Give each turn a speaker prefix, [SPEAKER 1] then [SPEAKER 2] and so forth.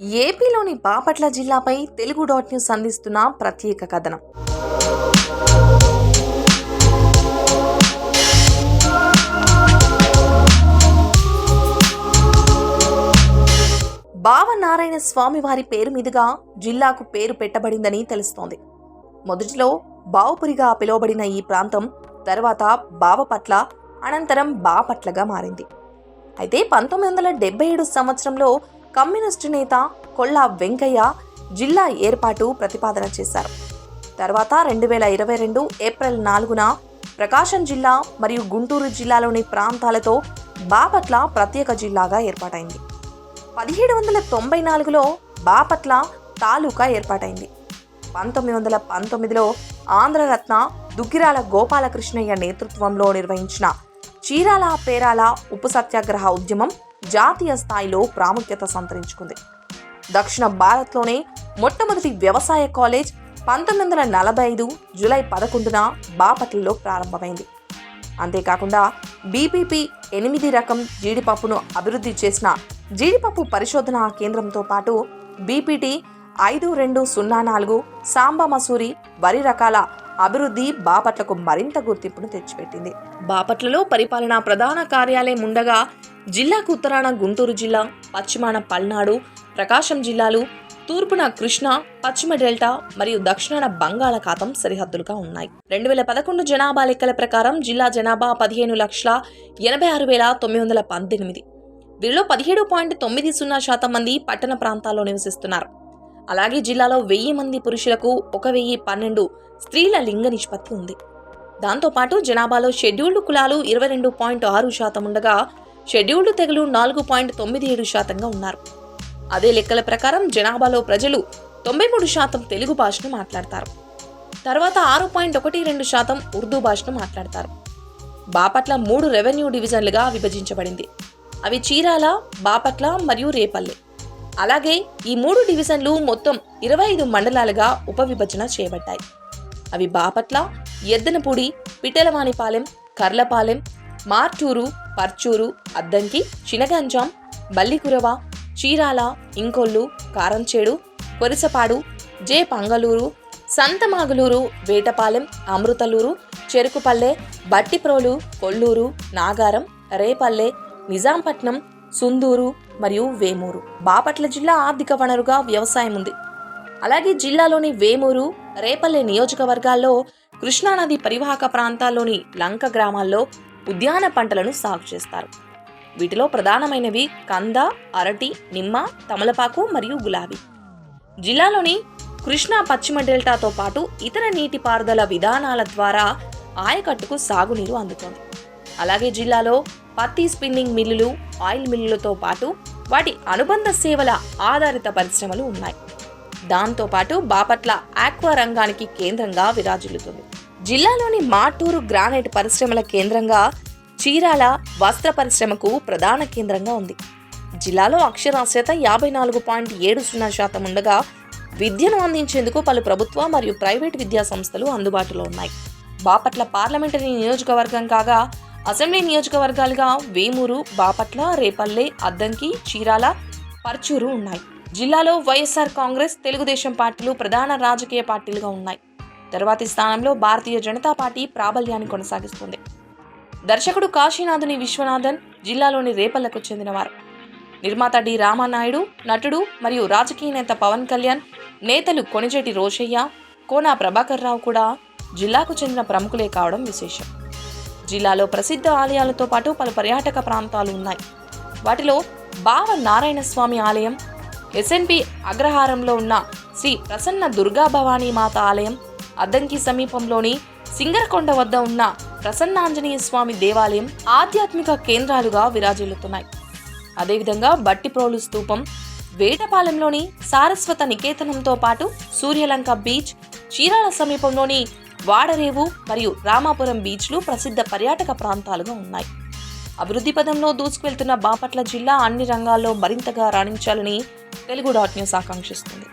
[SPEAKER 1] ఏపీలోని బాపట్ల జిల్లాపై Telugu dot news అందిస్తున్న ప్రత్యేక కథనం. బావనారాయణ స్వామి వారి పేరు మీదుగా జిల్లాకు పేరు పెట్టబడిందని తెలుస్తోంది. మొదటిలో బావుపురిగా పిలువబడిన ఈ ప్రాంతం తర్వాత బావపట్ల అనంతరం బాపట్లగా మారింది. అయితే పంతొమ్మిది వందల డెబ్బై ఏడు సంవత్సరంలో కమ్యూనిస్టు నేత కొల్లా వెంకయ్య జిల్లా ఏర్పాటు ప్రతిపాదన చేశారు. తర్వాత రెండు వేల ఇరవై రెండు ఏప్రిల్ నాలుగున ప్రకాశం జిల్లా మరియు గుంటూరు జిల్లాలోని ప్రాంతాలతో బాపట్ల ప్రత్యేక జిల్లాగా ఏర్పాటైంది. పదిహేడు వందల తొంభై నాలుగులో బాపట్ల తాలూకా ఏర్పాటైంది. పంతొమ్మిది వందల పంతొమ్మిదిలో ఆంధ్రరత్న దుగ్గిరాల గోపాలకృష్ణయ్య నేతృత్వంలో నిర్వహించిన చీరాల పేరాల ఉప్పు సత్యాగ్రహ ఉద్యమం జాతీయ స్థాయిలో ప్రాముఖ్యత సంతరించుకుంది. దక్షిణ భారత్లోనే మొట్టమొదటి వ్యవసాయ కాలేజ్ పంతొమ్మిది వందల నలభై ఐదు జూలై పదకొండున బాపట్లలో ప్రారంభమైంది. అంతేకాకుండా బీపీపీ ఎనిమిది రకం జీడిపప్పును అభివృద్ధి చేసిన జీడిపప్పు పరిశోధన కేంద్రంతో పాటు బీపీటీ ఐదు రెండు సున్నా నాలుగు సాంబ మసూరి వరి రకాల అభివృద్ధి బాపట్లకు మరింత గుర్తింపును తెచ్చిపెట్టింది. బాపట్లలో పరిపాలనా ప్రధాన కార్యాలయం ఉండగా జిల్లాకు ఉత్తరాన గుంటూరు జిల్లా పశ్చిమాన పల్నాడు ప్రకాశం జిల్లాలు తూర్పున కృష్ణ పశ్చిమ డెల్టా మరియు దక్షిణాన బంగాళాఖాతం సరిహద్దులుగా ఉన్నాయి. రెండు వేల పదకొండు జనాభా లెక్కల ప్రకారం జిల్లా జనాభా పదిహేను లక్షల ఎనభై ఆరు వేల తొమ్మిది వందల పద్దెనిమిది. వీరిలో పదిహేడు పాయింట్ తొమ్మిది సున్నా శాతం మంది పట్టణ ప్రాంతాల్లో నివసిస్తున్నారు. అలాగే జిల్లాలో వెయ్యి మంది పురుషులకు ఒక వెయ్యి పన్నెండు స్త్రీల లింగ నిష్పత్తి ఉంది. దాంతోపాటు జనాభాలో షెడ్యూల్డ్ కులాలు ఇరవై రెండు పాయింట్ ఆరు శాతం ఉండగా షెడ్యూల్డ్ తెగలు నాలుగు పాయింట్ తొమ్మిది ఏడు శాతంగా ఉన్నారు. అదే లెక్కల ప్రకారం జనాభాలో ప్రజలు తొంభై మూడు శాతం తెలుగు భాషను మాట్లాడతారు. తర్వాత ఆరు పాయింట్ ఒకటి రెండు శాతం ఉర్దూ భాషను మాట్లాడతారు. బాపట్ల మూడు రెవెన్యూ డివిజన్లుగా విభజించబడింది. అవి చీరాల బాపట్ల మరియు రేపల్లె. అలాగే ఈ మూడు డివిజన్లు మొత్తం ఇరవై ఐదు మండలాలుగా ఉపవిభజన చేయబడ్డాయి. అవి బాపట్ల ఎద్దనపూడి పిట్టలవాణిపాలెం కర్లపాలెం మార్టూరు పర్చూరు అద్దంకి చినగంజాం బల్లికురవ చీరాల ఇంకొల్లు కారంచేడు కొరిసపాడు జే పంగలూరు సంతమాగులూరు వేటపాలెం అమృతలూరు చెరుకుపల్లె బట్టిప్రోలు కొల్లూరు నాగారం రేపల్లె నిజాంపట్నం సుందూరు మరియు వేమూరు. బాపట్ల జిల్లా ఆర్థిక వనరుగా వ్యవసాయం ఉంది. అలాగే జిల్లాలోని వేమూరు రేపల్లె నియోజకవర్గాల్లో కృష్ణానది పరివాహక ప్రాంతాల్లోని లంక గ్రామాల్లో ఉద్యాన పంటలను సాగు చేస్తారు. వీటిలో ప్రధానమైనవి కంద అరటి నిమ్మ తమలపాకు మరియు గులాబీ. జిల్లాలోని కృష్ణా పశ్చిమ డెల్టాతో పాటు ఇతర నీటిపారుదల విధానాల ద్వారా ఆయకట్టుకు సాగునీరు అందుతోంది. అలాగే జిల్లాలో పత్తి స్పిన్నింగ్ మిల్లులు ఆయిల్ మిల్లులతో పాటు వాటి అనుబంధ సేవల ఆధారిత పరిశ్రమలు ఉన్నాయి. దాంతోపాటు బాపట్ల ఆక్వా రంగానికి కేంద్రంగా విరాజిల్లుతుంది. జిల్లాలోని మాటూరు గ్రానైట్ పరిశ్రమల కేంద్రంగా చీరాల వస్త్ర పరిశ్రమకు ప్రధాన కేంద్రంగా ఉంది. జిల్లాలో అక్షరాస్యత యాభై నాలుగు పాయింట్ ఏడు సున్నా శాతం ఉండగా విద్యను అందించేందుకు పలు ప్రభుత్వ మరియు ప్రైవేటు విద్యా సంస్థలు అందుబాటులో ఉన్నాయి. బాపట్ల పార్లమెంటరీ నియోజకవర్గం కాగా అసెంబ్లీ నియోజకవర్గాలుగా వేమూరు బాపట్ల రేపల్లె అద్దంకి చీరాల పర్చూరు ఉన్నాయి. జిల్లాలో వైఎస్ఆర్ కాంగ్రెస్ తెలుగుదేశం పార్టీలు ప్రధాన రాజకీయ పార్టీలుగా ఉన్నాయి. తర్వాతి స్థానంలో భారతీయ జనతా పార్టీ ప్రాబల్యాన్ని కొనసాగిస్తుంది. దర్శకుడు కాశీనాథుని విశ్వనాథన్ జిల్లాలోని రేపల్లకు చెందినవారు. నిర్మాత డి రామానాయుడు నటుడు మరియు రాజకీయ నేత పవన్ కళ్యాణ్ నేతలు కొనిజేటి రోషయ్య కోనా ప్రభాకర్ రావు కూడా జిల్లాకు చెందిన ప్రముఖులే కావడం విశేషం. జిల్లాలో ప్రసిద్ధ ఆలయాలతో పాటు పలు పర్యాటక ప్రాంతాలు ఉన్నాయి. వాటిలో బావ నారాయణ స్వామి ఆలయం ఎస్ఎన్పి అగ్రహారంలో ఉన్న శ్రీ ప్రసన్న దుర్గా భవానీ మాత ఆలయం అద్దంకి సమీపంలోని సింగరకొండ వద్ద ఉన్న ప్రసన్నాంజనేయ స్వామి దేవాలయం ఆధ్యాత్మిక కేంద్రాలుగా విరాజిల్లుతున్నాయి. అదేవిధంగా బట్టిప్రోలు స్తూపం వేటపాలెంలోని సారస్వత నికేతనంతో పాటు సూర్యలంక బీచ్ చీరాల సమీపంలోని వాడరేవు మరియు రామాపురం బీచ్లు ప్రసిద్ధ పర్యాటక ప్రాంతాలుగా ఉన్నాయి. అభివృద్ధి పదంలో దూసుకువెళ్తున్న బాపట్ల జిల్లా అన్ని రంగాల్లో మరింతగా రాణించాలని తెలుగు డాట్ న్యూస్ ఆకాంక్షిస్తుంది.